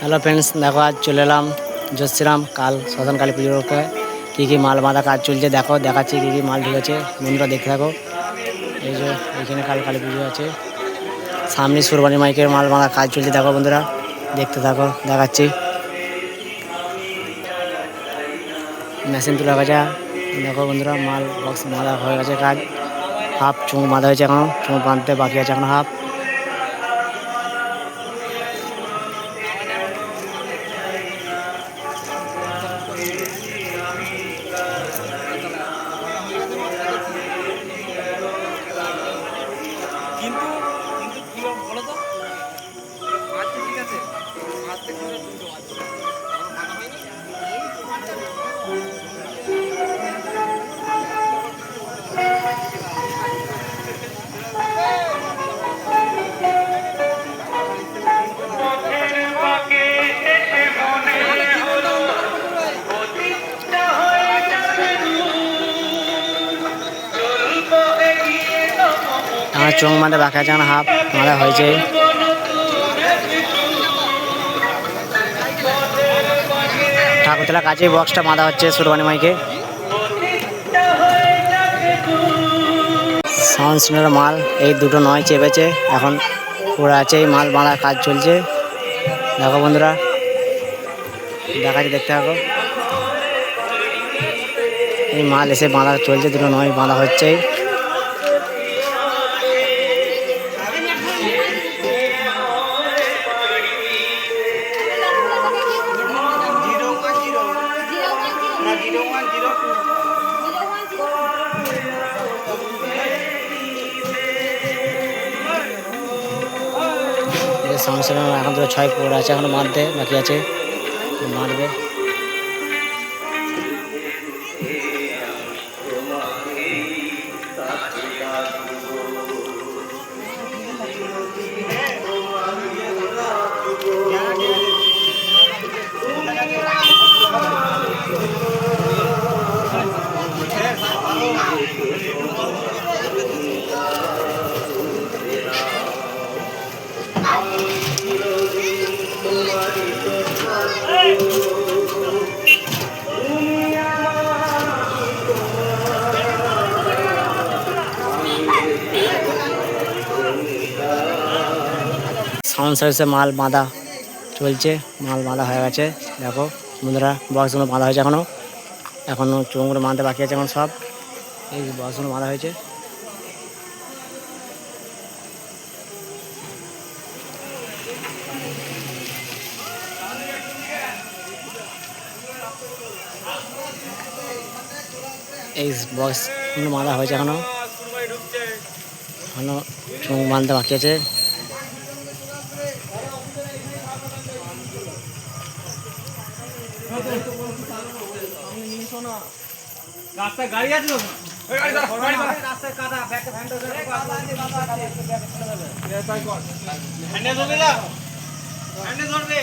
Hello friends দেখো আজ চলে এলাম জোশ্রীরাম কাল শ্মশান কালী পুজোর উপরে। কী কী মাল বাঁধা কাজ চলছে দেখো, দেখাচ্ছি কী কী মাল ঢুকেছে, বন্ধুরা দেখতে থাকো। এই যে এখানে কাল কালী পুজো আছে। সামনে সুরবানি মাইকের মাল বাঁধা কাজ চলছে দেখো বন্ধুরা, দেখতে থাকো, দেখাচ্ছি। মেশিন তোলা গেছে দেখো বন্ধুরা, মাল বক্স বাঁধা হয়ে গেছে কাজ। হাফ চুমু বাঁধা হয়েছে এখনও চুমু বাঁধতে বাকি আছে এখনও হাফ। আমার চোখ মাঠে বাকি এখন হাফ মারা হয়েছে। ঠাকুরতলা কাছে বক্সটা বাঁধা হচ্ছে সুরবানি মাইকে। সাউন্ড মাল এই দুটো নয় চেপেছে, এখন পুরো আছে, এই মাল বাঁধার কাজ চলছে। দেখো বন্ধুরা, দেখাচ্ছি, দেখতে থাকো। এই মাল এসে বাঁধা চলছে, দুটো নয়, বাঁধা হচ্ছে। সাউন্ড এখন তো ছয় পড়ে আছে এখনও মারতে বাকি আছে। মারবে। সাউন্ড সার্ভিসে মাল বাঁধা চলছে, মাল বাঁধা হয়ে গেছে। দেখো, বন্ধুরা বক্সগুলো বাঁধা হয়েছে এখনও এখনও চুমগুলো বাঁধতে বাকি আছে এখন সব। এই বক্সগুলো বাঁধা হয়েছে। এই বক্সগুলো বাঁধা হয়েছে এখনও এখনও চুম বাঁধতে বাকি আছে। রাস্তায় গাড়ি আছে হ্যান্ডেল ধরবে হ্যান্ডেল ধরবে।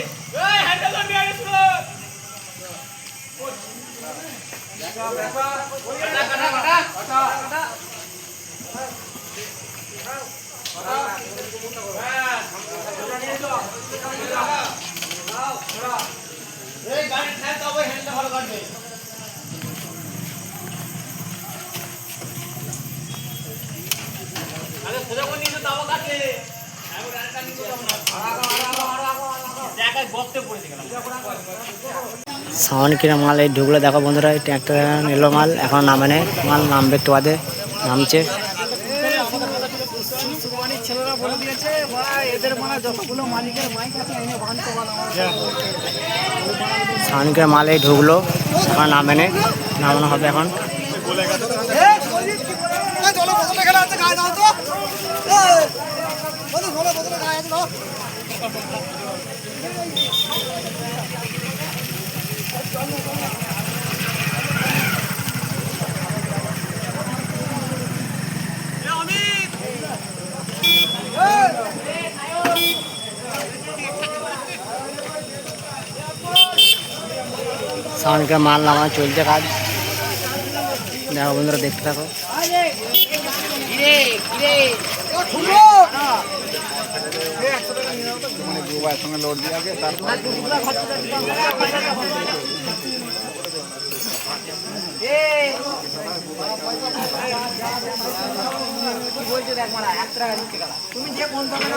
আরে সোজা করে নিয়ে তো আবার কাটলে আমি নিয়ে যেতাম না। সাউন্ড কিনা মাল এই ঢুকলো দেখো বন্ধুরা, এই ট্র্যাক্টর এলো মাল, এখন নামে নেই। মাল নামবে একটু বাদে নামছে। সাউন্ড কিনা মাল এই ঢুকলো, এখন নামে নেই, নামানো হবে এখন। সাউন্ড মাল নামানো চলছে কাজ। দেখো বন্ধুরা দেখতে থাকো মানে তুমি যে কোন দোকানে